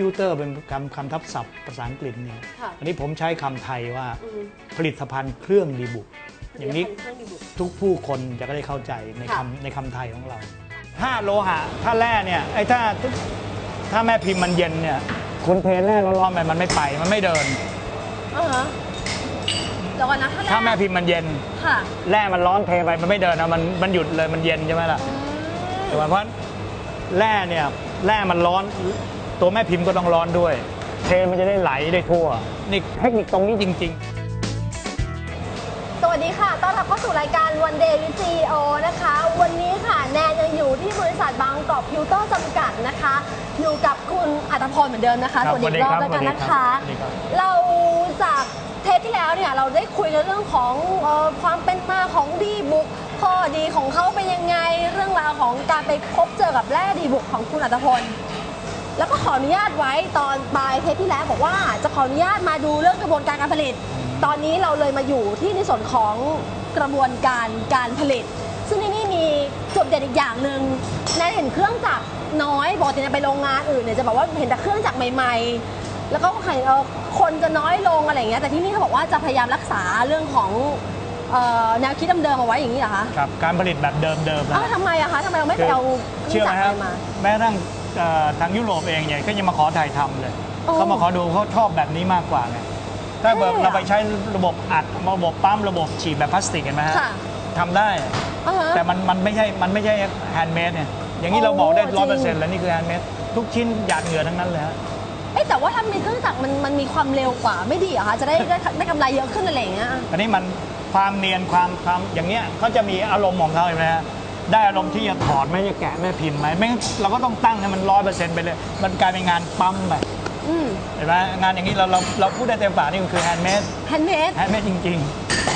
อพิวเตอร์เป็นคำคำทับศัพท์ภาษาอังกฤษเนี่ยค่ะอันนี้ผมใช้คำไทยว่าอืมผลิตภัณฑ์เครื่องดีบุก อย่างนี้ เครื่องดีบุก ทุกผู้คนจะได้เข้าใจในค่ะ คำในคำไทยของเรา ถ้าโลหะ ถ้าแร่เนี่ยไอ้ถ้าถ้าแม่พิมพ์มันเย็นเนี่ยคุณเทแร่ร้อนๆไปมันไม่ไปมันไม่เดิน อ่าฮะเดี๋ยวก่อนนะถ้าแม่พิมพ์มันเย็น ค่ะแร่มันร้อนเทไปมันไม่เดินนะมันมันหยุดเลยมันเย็นใช่ไหมล่ะ อืม แต่ว่าเพราะแร่เนี่ยแร่มันร้อน ตัวแม่พิมพ์ก็ต้องร้อนด้วย เทมันจะได้ไหลได้ทั่ว นี่เทคนิคตรงนี้จริง ๆสวัสดีค่ะ ต้อนรับเข้าสู่รายการ One Day with CEO นะคะ วันนี้ค่ะ แนนยังอยู่ที่บริษัทบางกอกพิวเตอร์จำกัดนะคะ อยู่กับคุณอัตพรเหมือนเดิมนะคะครับสวัสดีอีกรอบสวัแล้วสดีกันครับนะคะสวัสดีครับเราจากเทปที่แล้วเนี่ยเราได้คุยกันเรื่องของเออความเป็นมาของดีบุกข้อดีของเขาเป็นยังไง เรื่องราวของการไปพบเจอกับแร่ดีบุกของคุณอัตพล แล้วก็ขออนุญาตไว้ตอนปลายเทปที่แล้วบอกว่าจะขออนุญาตมาดูเรื่องกระบวนการการผลิต ตอนนี้เราเลยมาอยู่ที่ในส่วนของกระบวนการการผลิต ซึ่งที่นี่มีจุดเด่นอีกอย่างหนึ่งแนนเห็นเครื่องจักรน้อยปกติจะไปโรงงานอื่นเนี่ยจะบอกว่าเห็นแต่เครื่องจักรใหม่ ๆ แล้วก็เห็นเอ่อคนจะน้อยลงอะไรอย่างเงี้ยแต่ที่นี่เขาบอกว่าจะพยายามรักษาเรื่องของ เอ่อแนวคิดเดิมๆเอาไว้อย่างนี้เหรอคะครับการผลิตแบบเดิมๆนะเอ้าทำไมอะคะทำไมเราไม่ไปเอาเครื่เชื่อองไหมจักรคอะรับไรมา แม้กระทั่งเอ่อทางยุโรปเองเนี่ยก็ยังมาขอถ่ายทำเลยโอ้เขามาขอดูเขาชอบแบบนี้มากกว่าไงถ้าแบบเท่อะเราไปใช้ระบบอัดระบบปั๊มระบบฉีดแบบพลาสติกเห็นไหมฮะค่ะ ทำได้อ่าฮะ แต่มันมันไม่ใช่มันไม่ใช่แฮนด์เมดเนี่ยอย่างนี้เราโอ้บอกได้จริร้อยงเปอร์เซ็นต์แล้วนี่คือแฮนด์เมดทุกชิ้นหยาดเหงื่อทั้งนั้นเลยฮะเอ๊ะแต่ว่าถ้ามีเครื่องจักรมันมันมีความเร็วกว่าไม่ดีเหรอคะจะได้ได้ได้กำไรเยอะขึ้นอะไรอย่างเงี้ย อันนี้มัน ความเนียนความความอย่างเงี้ยเขาจะมีอารมณ์ของเขาเห็นไหมฮะได้อารมณ์ที่จะถอดไหมจะแกะแม่พิมพ์ไหมไม่งั้นเราก็ต้องตั้งให้มันร้อยเปอร์เซ็นต์ไปเลย มันกลายเป็นงานปั๊มไปอืมเห็นไหมงานอย่างนี้เราเราเราพูดได้เต็มปากนี่มันคือแฮนด์เมดแฮนด์เมดแฮนด์เมดจริง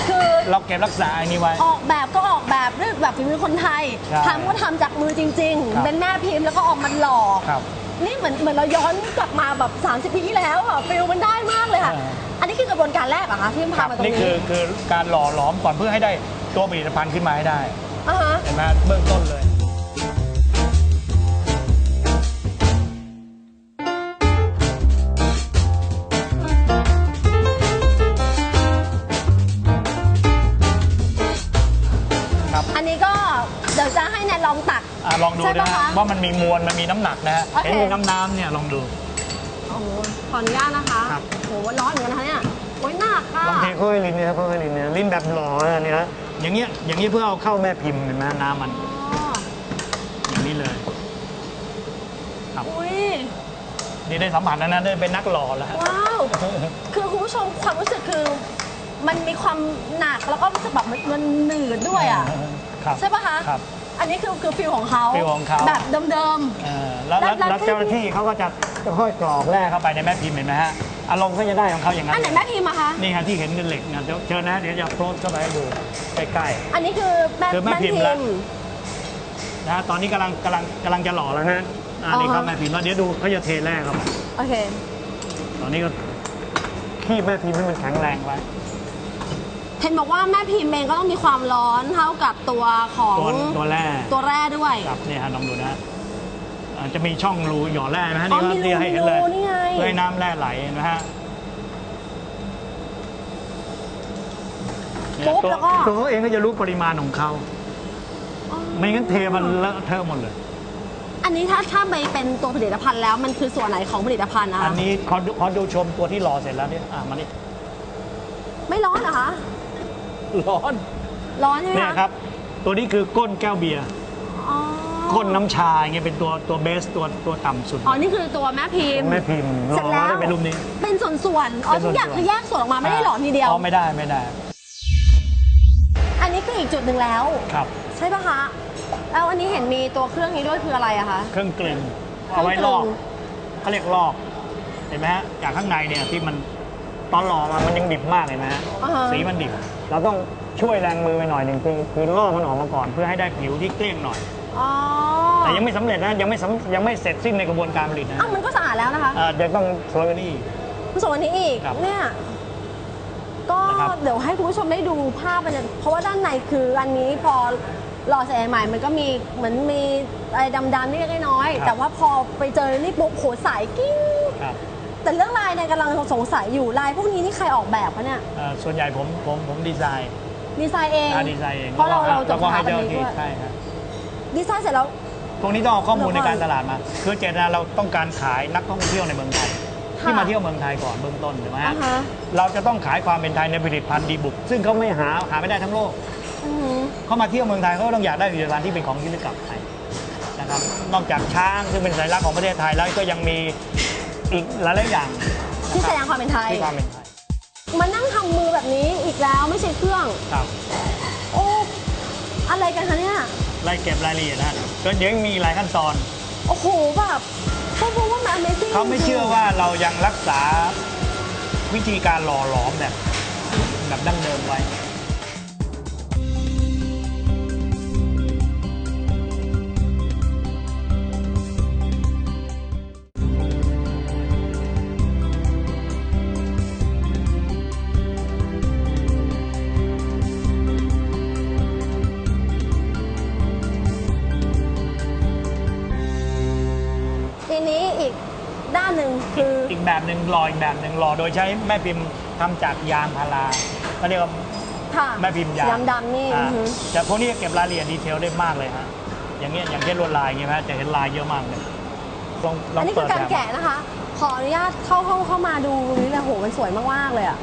คือๆ เราเก็บรักษาอันนี้ไว้ ออกแบบก็ออกแบบด้วยแบบฝีมือคนไทยใช่ทำก็ทำจากมือจริง ครับๆเป็นแม่พิมพ์แล้วก็ออกมาหล่อ ครับ นี่เหมือนเหมือนเราย้อนกลับมาแบบ 30 ปีที่แล้วอะฟิลมันได้มากเลยค่ะ เอออันนี้คือ กระบวนการแรกเหรอคะที่คพารับมาตรงนี่นี้คือคือการหล่อหลอมก่อนเพื่อให้ได้ตัวผลิตภัณฑ์ขึ้นมาให้ได้อ่าฮะเห็นไหมเบื้องต้นเลยครับอันนี้ก็เดี๋ยวจะให้แนนลองตัก อะลองดูใช่นะปะฮะคะว่ามันมีมวลมันมีน้ำหนักนะฮะโอเค เห็นมีน้ำน้ำๆเนี่ยลองดูโอ้โหขออนุญาตนะคะครับโหร้อนเหมือนกันนะคะเนี่ยโอ้ยหนักค่ะลองเทค่อยลิ้นเนี่ยค่อยลิ้นเนี่ยลิ้นแบบหล่ออันนี้นะอย่างเงี้ยอย่างนี้เพื่อเอาเข้าแม่พิมพ์เห็นไหมน้ำมันอ๋ออย่างนี้เลยครับอุ้ยนี่ได้สัมผัสแล้วนะได้เป็นนักหล่อแล้วฮะ ว้าว คือคุณผู้ชมความรู้สึกคือ มันมีความหนักแล้วก็รู้สึกแบบมันมันหนืดด้วยอะ ครับใช่ปะคะ ครับ อันนี้คือคือฟิลของเขาฟิลของเขา แบบเดิม เออแล้วแล้วแล้วแล้วเจ้าหน้าที่เขาก็จะค่อยๆกรอกแร่เข้าไปในแม่พิมพ์เห็นไหมฮะอารมณ์ก็จะได้ของเขาอย่างๆนั้อันนไหนแม่พิมพ์อะคะ นี่ฮะที่เห็นเป็นเหล็กนะเดี๋ยวเชิญนะเดี๋ยวจะโพสเข้าไปให้ดูใกล้ อันนี้คือแม่คือแม่แม่พิพิมมพ์พ์ ละ ๆนะฮะตอนนี้กำลังกำลังกำลังจะหล่อแล้วนะอันนี้อ๋อเขาฮะ แม่พิมพ์แล้วเดี๋ยวดูเขาจะเทแร่เข้าไปโอเค ตอนนี้ก็คีบแม่พิมพ์ให้มันแข็งแรงไว้ เห็นบอกว่าแม่พิมพ์เองก็ต้องมีความร้อนเท่ากับตัวของตัวตัวแร่ตัวแร่ด้วยครับนี่ฮะลองดูนะอ่าจะมีช่องรูหย่อแร่นะฮะอ๋อนี่มีก็รูที่ให้เห็นเลยมีรูนี่ไง เพื่อให้น้ำแร่ไหลนะฮะเนี่ยปุ๊บตัวแล้วก็ ตัวเขาเองก็จะรู้ปริมาณของเขาอ๋อไม่งั้นเทมันเลอะเทอะหมดเลย อันนี้ถ้าถ้าไปเป็นตัวผลิตภัณฑ์แล้วมันคือส่วนไหนของผลิตภัณฑ์นะอัคะนนี้ขอดูขอดูชมตัวที่รอเสร็จแล้วเนี่ยอะมานี่ไม่ร้อนเหรอคะ ร้อนร้อนใช่ไหมเนี่ยคะครับ ตัวนี้คือก้นแก้วเบียร์อ๋อก้นน้ำชาอย่างเงี้ยเป็นตัวตัวเบสตัวตัวต่ำสุดอ๋อนี่คือตัวแม่พิมพ์ แม่พิมพ์เสร็จแล้ว ได้เป็นรูปนี้ เป็นส่วนๆอ๋อเป็นส่ทุวนๆ กอย่างคือแยกส่วนออกมาไม่ได้หลอมทีเดียว อ๋อไม่ได้ไม่ได้อันนี้คืออีกจุดหนึ่งแล้ว ครับ ใช่ปะคะ แล้วอันนี้เห็นมีตัวเครื่องนี้ด้วยคืออะไรอะคะเครื่องกลึงเอาไว้ลอกเขาเรียกลอกเห็นไหมฮะจากข้างในเนี่ยที่มัน ตอนหล่อมามันยังดิบมากเห็นไหมฮะอ่าฮะ สีมันดิบ เราต้องช่วยแรงมือไปหน่อยหนึ่งคือคือลอกมันออกมาก่อนเพื่อให้ได้ผิวที่เกลี้ยงหน่อย อ๋อแต่ยังไม่สำเร็จนะยังไม่สำยังไม่เสร็จสิ้นในกระบวนการผลิตนะอ้าวมันก็สะอาดแล้วนะคะ อ่าเดี๋ยวต้องโซลนี่ คุณส่งอันนี้อีกครับเนี่ยก็นะครับ เดี๋ยวให้คุณผู้ชมได้ดูภาพมันจะเพราะว่าด้านในคืออันนี้พอหล่อเสร็จใหม่ มันก็มีเหมือนมีอะไรดำๆนี่เล็กๆน้อยๆแต่ว่าพอไปเจอนี่ปุ๊บโหใสกิ้งครับ แต่เรื่องลายเนี่ยกำลังสงสัยอยู่ลายพวกนี้นี่ใครออกแบบคะเนี่ยเอ่อส่วนใหญ่ผมผมผมดีไซน์ดีไซน์เอง อ่าดีไซน์เองเพราะเราเราจะแล้วก็พาให้กันเจ้าหไปน้าที่ด้วย ใช่ครับดีไซน์เสร็จแล้ว พวกนี้ต้องเอาข้อมูลเดี๋ในยวก่อนการตลาดมา คือเจตนาเราต้องการขายนักท่องเที่ยวในเมืองไทยค่ะที่มาเที่ยวเมืองไทยก่อนเบื้องต้นถูกไหมอ่าฮะฮะ เราจะต้องขายความเป็นไทยในผลิตภัณฑ์ดีบุก ซึ่งเขาไม่หาหาไม่ได้ทั้งโลก อือหือ เขามาเที่ยวเมืองไทยเขาก็ต้องอยากได้ผลิตภัณฑ์ที่เป็นของที่ลึกกลับไปนะครับ นอกจากช้างซึ่งเป็นสัญลักษณ์ของประเทศไทยแล้วก็ยังมี อีกหลายๆอย่างที่แสดงความเป็นไทย ที่ความเป็นไทยมานั่งทำมือแบบนี้อีกแล้วไม่ใช่เครื่อง ครับโอ้อะไรกันคะเนี่ย ไล่เก็บรายละเอียดนะก็เดี๋ยวยังมีหลายขั้นตอน โอ้โหแบบเขาบอกว่ามัน Amazing เขาไม่เชื่อว่าเรายังรักษาวิธีการหล่อหลอมแบบแบบดั้งเดิมไว้ แบบหนึ่งรออีกแบบหนึ่งรอโดยใช้แม่พิมพ์ทำจากยางพาราเขาเรียกว่า ค่ะแม่พิมพ์ยางสีดำๆนี่อ่าอือหือแต่พวกนี้เก็บรายละเอียดดีเทลได้มากเลยฮะ อย่างเงี้ย อย่างเช่นลวดลายอย่างเงี้ยฮะจะเห็นลายเยอะมากเลยลองลออังนนี้เปิคืดอการแบบแกะนะคะ ขออนุญาตเข้าห้องเข้ามาดูตรงนี้เลยโหมันสวยมากๆเลยอะ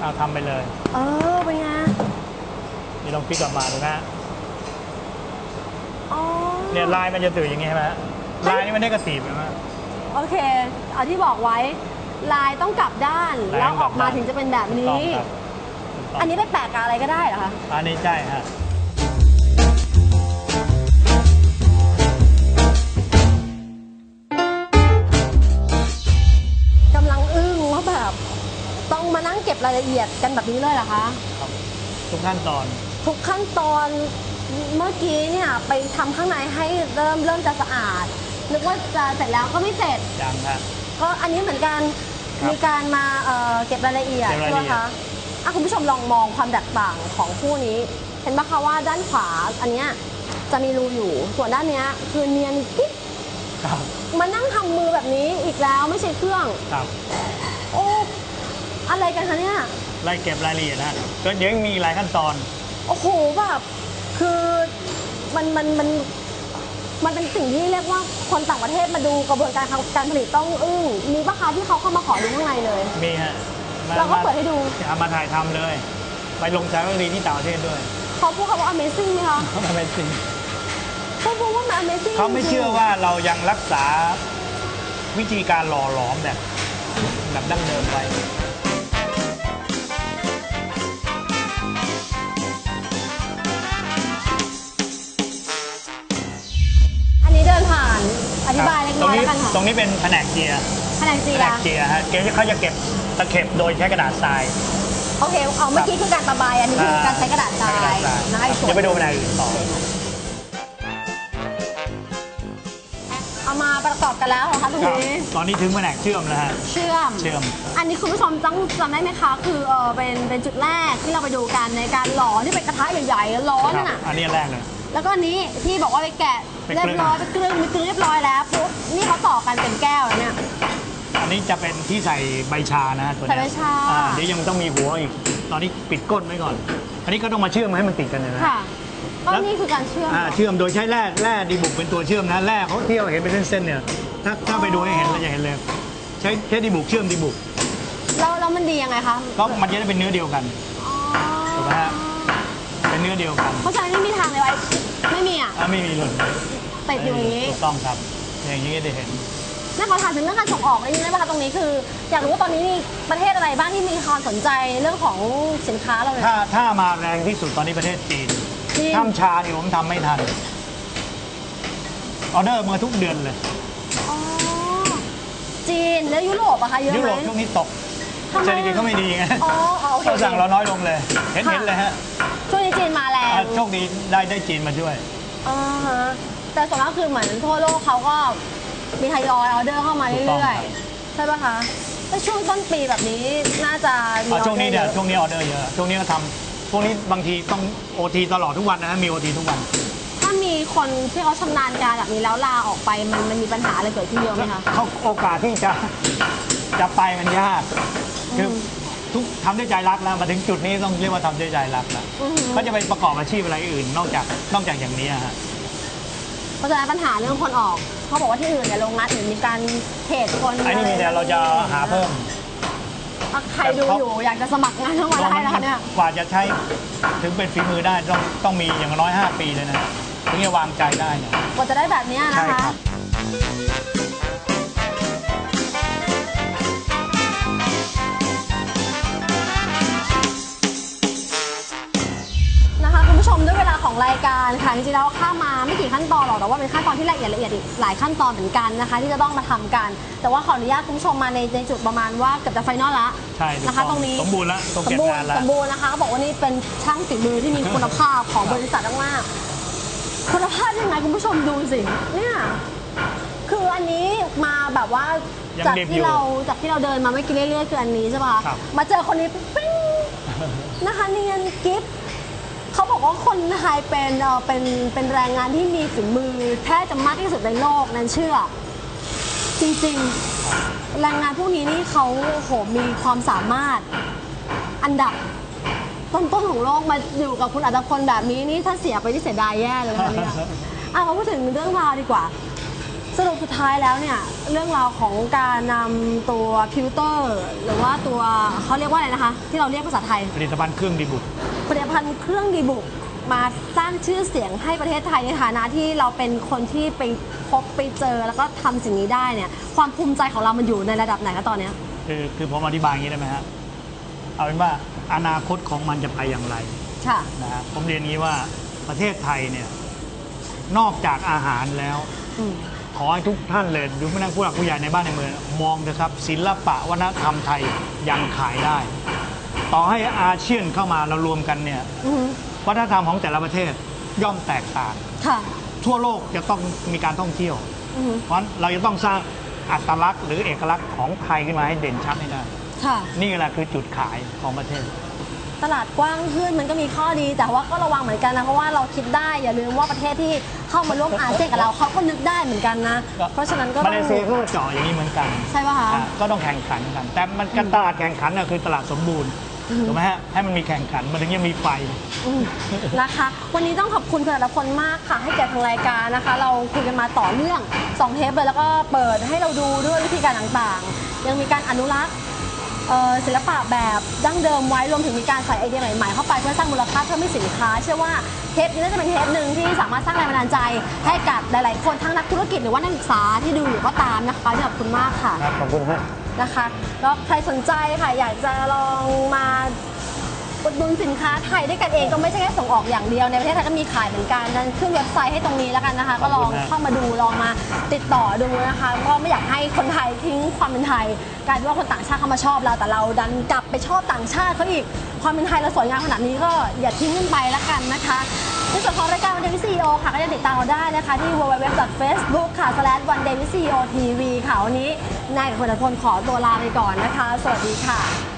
เอาทำไปเลย เออเป็นไงนี่ลองพลิกกลับมาดูนะฮะอ๋อเนี่ยลายมันจะตื่นอย่างงี้ใช่ไหมฮะลายนี่มันได้กระสีบใช่ไหม โอเคเอาที่บอกไว้ลายต้องกลับด้านลายแล้วออกมาต้องกลับด้านถึงจะเป็นแบบถูกต้องนี้ครับถูกต้องอันนี้ไปแปะกับอะไรก็ได้เหรอคะอันนี้ใช่ฮะกำลังอึ้งว่าแบบต้องมานั่งเก็บรายละเอียดกันแบบนี้เลยเหรอคะ ครับทุกขั้นตอน ทุกขั้นตอนเมื่อกี้เนี่ยไปทำข้างในให้เริ่มเริ่มจะสะอาด นึกว่าจะเสร็จแล้วก็ไม่เสร็จ ยังฮะ ก็อันนี้เหมือนกันครับมีการมาเอ่อเก็บรายละเอียดเก็บรายใช่ไหมละเอียด คะอะคุณผู้ชมลองมองความแตกต่างของคู่นี้ เห็นไหมคะว่าด้านขวาอันเนี้ยจะมีรูอยู่ส่วนด้านเนี้ยคือเนียนกิ๊บครับ มานั่งทำมือแบบนี้อีกแล้วไม่ใช่เครื่อง ครับ โอ้อะไรกันคะเนี่ย ไล่เก็บรายละเอียดนะก็เดี๋ยวยังมีหลายขั้นตอน โอ้โหแบบคือมันมันมัน มันเป็นสิ่งที่เรียกว่าคนต่างประเทศมาดูกระบวนการการผลิตต้องอึ้งมีปะคะที่เขาเข้ามาขอดูข้างในเลย มีฮะมเราก็เปิดให้ดู เอามาถ่ายทำเลย ไปลงสารคดีที่ต่างประเทศด้วยเขาพูดคำว่า amazing ไหมคะเขาเป็นสิ่งเขาพูดว่ามัน amazing เขาไม่จริงๆเชื่อว่าเรายังรักษาวิธีการหล่อหลอมแบบแบบดั้งเดิมไว้ ผ่านอธิบายเล็กตรน้งอยนี้แล้วกันค่ะตรงนี้เป็นแผนกเจียคะแนนเจีแผยนกเจียฮะเกเขาจะเก็บตะเข็บโดยใช้กระดาษทรายโอเคเอาเมื่อกี้คือการตะบายอันนี้คือการใช้กระดาษทรายใช้กระดาษทนะรายไอ้ส่วนเดี๋ยวไปดูแผนกอื่นต่อ เอามาประกอบกันแล้วเหรอคะตรงครับนี้ตอนนี้ถึงแผนกเชื่อมแล้วฮะ เชื่อม เชื่อม อันนี้คุณผู้ชมต้องจำได้ไหมคะ คือเออเป็นเป็นจุดแรกที่เราไปดูกันในการหล่อที่เป็นกระทะใหญ่ๆร้อนครับน่ะอันนี้อันแรกเลย แล้วก็อันนี้ที่บอกว่าไปแกะไปเรียกลึบงร้อยไปกลึงไปกลึงเรียบร้อยแล้วปุ๊บนี่เขาต่อกันเป็นแก้วแล้วเนี่ย อันนี้จะเป็นที่ใส่ใบชานะฮะตัวเนี้ยใส่ใบชาอ่เดี๋ยวยังต้องมีหัวอีก ตอนนี้ปิดก้นไว้ก่อน อันนี้ก็ต้องมาเชื่อมให้มันติดกันเนยนะ ค่ะก็แล้ว นี่คือการเชื่อมอ่าเชื่อมโดยใช้แร่แร่ดีบุกเป็นตัวเชื่อมนะแร่เขาเที่ยวเห็นเป็นเส้นๆเนี่ยถ้าถ้าไปดูให้เห็นเราจะเห็นเลย ใช้ใช้ดีบุกเชื่อมดีบุกแล้วแล้วมันดียังไงคะก็มันจะได้เป็นเนื้อเดียวกัน อ๋อถูกไหมฮะ เป็นเนื้อเดียวกัน เพราะฉะนั้นไม่มีทางเลยว่า ไม่มีอะอ่าไม่มีหล่นติดอยู่อย่างนี้ ถูกต้องครับ อย่างนี้ก็จะเห็นน่าขอถามถึงเรื่องการส่งออกนิดนึงได้ไหมคะตรงนี้คือ อยากรู้ว่าตอนนี้มีประเทศอะไรบ้างที่มีความสนใจเรื่องของสินค้าเราเนี่ย ถ้าถ้ามาแรงที่สุดตอนนี้ประเทศจีนจีนทำชาเนี่ยผมทำไม่ทัน ออเดอร์มาทุกเดือนเลย อ๋อจีนแล้วยุโรปอะคะเยอะยุไหม โรปช่วงนี้ตก ทำไมอะเศรษฐกิจก็ไม่ดีไงอ๋ออ๋อโอเคเขาสั่งเราน้อยลงเลย เห็นค่ะ เห็นเลยฮะช่วงนี้จีนมาแรง อ่าโชคดีได้ได้จีนมาช่วย อ่าฮะแต่ส่วนมากคือเหมือนทั่วโลกเขาก็มีทยอยออเดอร์เข้ามาถูกต้องเรื่อยครับๆใช่ปะคะแล้วช่วงต้นปีแบบนี้น่าจะมีอ่าช่วงนี้เนี่ยออดอร์ช่วงนี้ออเดอร์เยอะช่วงนี้ก็ทำพวกนี้บางทีต้องโอทีตลอดทุกวันนะฮะมีโอทีทุกวันถ้ถ้ามีคนที่เขาชำนาญการแบบนี้แล้วลาออกไปมันมันมีปัญหาอะไรเกิดขึ้นเยอะไหมคะ เขาโอกาสที่จะจะไปมันยาก คืออม ทุกทำด้วยใจรักแล้วมาถึงจุดนี้ต้องเรียกว่าทำด้วยใจรักแล้วอือหือเขาจะไปประกอบอาชีพอะไรอื่น นอกจากนอกจากอย่างนี้อะฮะเพราะฉะนั้นปัญหาเรื่องคนออกเขาบอกว่าที่อื่นเนี่ยโรงงานอื่นมีการเทรดคนอันนี้มีแต่เราจะหาเพิ่ม อะใครดูอยู่อยากจะสมัครงานเข้ามาได้นะคะเนี่ย กว่าจะใช้ถึงเป็นฝีมือได้ต้องต้องมีอย่างน้อย 5 ปีเลยนะ ถึงจะวางใจได้เนี่ย กว่าจะได้แบบเนี้ยนะใช่คะครับนะคะ จริงๆแล้วข้ามมาไม่กี่ขั้นตอนหรอกแต่ว่าเป็นขั้นตอนที่ละเอียดละเอียดอีกหลายขั้นตอนเหมือนกันนะคะ ที่จะต้องมาทำกัน แต่ว่าขออนุญาตคุณผู้ชมมาในในจุดประมาณว่าเกือบจะไฟนอลละใช่ถูกนะคะต้องตรงนี้สมบูรณ์แล้วตรงสเก็มบบูรงานณ์แล้วสมบูรณ์นะคะเขาบอกว่านี่เป็นช่างฝีมือที่มีคุณภาพของบริษัทมากๆคุณภาพยังไงคุณผู้ชมดูสิเนี่ยคืออันนี้มาแบบว่ายังจากดิบอยู่ที่เราจากที่เราเดินมาไม่อกี่เรื่อยๆคืออันนี้ใช่ปะครับ มาเจอคนนี้ปิ้งนะคะเนียนกิฟ เขาบอกว่าคนไทยเป็นเอ่อเป็นเป็นแรงงานที่มีฝีมือแทบจะมากที่สุดในโลกนั้นเชื่อ จริงๆ แรงงานพวกนี้นี่เขาโอ้โหมีความสามารถอันดับต้นๆของโลกมาอยู่กับคุณอัตพลแบบนี้นี่ถ้าเสียไปที่เสียดายแย่เลยนะเนี่ย อะมาพูดถึงเรื่องราวดีกว่า สรุปสุดท้ายแล้วเนี่ย เรื่องราวของการนำตัวพิวเตอร์ หรือว่าตัวเขาเรียกว่าอะไรนะคะ ที่เราเรียกภาษาไทย ผลิตภัณฑ์เครื่องดีบุก ผลิตภัณฑ์เครื่องดีบุกมาสร้างชื่อเสียงให้ประเทศไทยในฐานะที่เราเป็นคนที่ไปพบไปเจอแล้วก็ทำสิ่งนี้ได้เนี่ยความภูมิใจของเรามันอยู่ในระดับไหนคะตอนเนี้ย คือคือผมอธิบายอย่างนี้ได้ไหมฮะเอาเป็นว่าอนาคตของมันจะไปอย่างไรค่ะ นะฮะผมเรียนงี้ว่าประเทศไทยเนี่ยนอกจากอาหารแล้ว อืม ขอให้ทุกท่านเลยดูไม่นั่งผู้หลักผู้ใหญ่ในบ้านในเมือง มองเถอะครับศิลปะวัฒนธรรมไทยยังขายได้ ต่อให้อาเซียนเข้ามาเรารวมกันเนี่ยอือหือวัฒนธรรมของแต่ละประเทศย่อมแตกต่าง ค่ะทั่วโลกจะต้องมีการท่องเที่ยว อือหือเพราะฉะนั้นเราจะต้องสร้างอัตลักษณ์หรือเอกลักษณ์ของไทยขึ้นมาให้เด่นชัดให้ได้ ค่ะ นี่แหละคือจุดขายของประเทศ ตลาดกว้างขึ้นมันก็มีข้อดี แต่ว่าก็ระวังเหมือนกันนะ เพราะว่าเราคิดได้อย่าลืมว่าประเทศที่เข้ามาร่วมอาเซียนกับเราเขาก็นึกได้เหมือนกันนะ เพราะฉะนั้นก็มาต้อเลงเซียก็เจาะอย่างนี้เหมือนกันใช่ป่ะคะ อะก็ต้องแข่งขันกัน แต่มันกันตลาดแข่งขันน่ะคือตลาดสมบูรณ์อือฮึ ถูกไหมฮะให้มันมีแข่งขันมันถึงจะมีไฟอืมนะคะ วันนี้ต้องขอบคุณคุณอัตพลมากค่ะ ให้แก่ทางรายการนะคะ เราคุยกันมาต่อเนื่องสองเทปเลยแล้วก็เปิดให้เราดูด้วยวิธีการต่างๆ ยังมีการอนุรักษ์เอ่อศิลปะแบบดั้งเดิมไว้รวมถึงมีการใส่ไอเดียใหม่ๆเข้าไปเพื่อสร้างมูลค่าเพิ่มให้สินค้า เชื่อว่าเทปนี้น่าจะเป็นเทปหนึ่งที่สามารถสร้างแรงบันดาลใจให้กับหลายๆ คนทั้งนักธุรกิจหรือว่านักศึกษาที่ดูอยู่ก็ตามนะคะขอบคุณมากค่ะ ครับขอบคุณฮะ นะคะแล้วใครสนใจค่ะอยากจะลองมา อุดหนุนสินค้าไทยด้วยกันเองก็ไม่ใช่แค่ส่งออกอย่างเดียวในประเทศไทยก็มีขายเหมือนกันดันขึ้นเว็บไซต์ให้ตรงนี้แล้วกันนะคะ ก็ลองเข้ามาดูลองมาติดต่อดูนะคะ ก็ไม่อยากให้คนไทยทิ้งความเป็นไทยกลายเป็นว่าคนต่างชาติเข้ามาชอบเราแต่เราดันกลับไปชอบต่างชาติเขาอีกความเป็นไทยเราสวยงามขนาดนี้ก็อย่าทิ้งกันไปแล้วกันนะคะในส่วนของรายการวันเดวิซีโอค่ะก็ยังติดตามเราได้นะคะ ที่ www.facebook ค่ะ slash one day with CEO TV ค่ะ วันนี้นายกับคนพลขอตัวลาไปก่อนนะคะ สวัสดีค่ะ